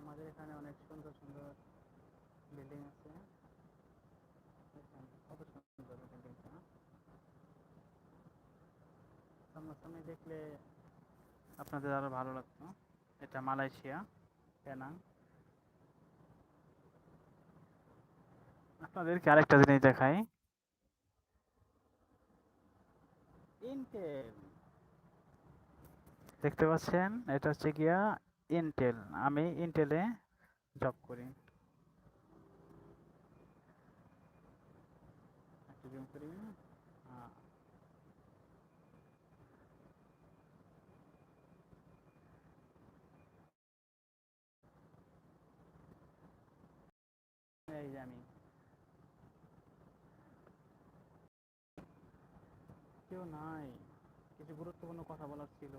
আমাদের এখানে অনেক সুন্দর সুন্দর বিল্ডিং আছে। কত সুন্দর বিল্ডিংটা সামনাসামনি দেখলে আপনাদের আরও ভালো লাগতো। এটা মালয়েশিয়া প্যানাং আপনাদেরকে আরেকটা জিনিস দেখাই। ইন্টেল দেখতে পাচ্ছেন? এটা হচ্ছে গিয়া ইন্টেল আমি ইন্টেলে জব করি। এই যে আমি। কেউ নাই। কিছু গুরুত্বপূর্ণ কথা বলার ছিল,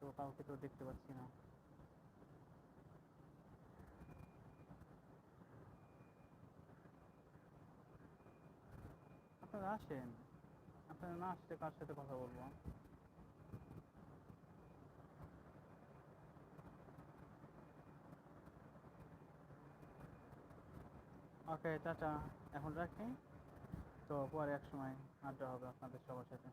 তো কাউকে তো দেখতে পাচ্ছি না। আপনারা আসেন। আপনারা না আসলে কার সাথে কথা বলব? Okay, tata. এখন রাখি। তো পরে এক সময় আড্ডা হবে আপনাদের সবার সাথে।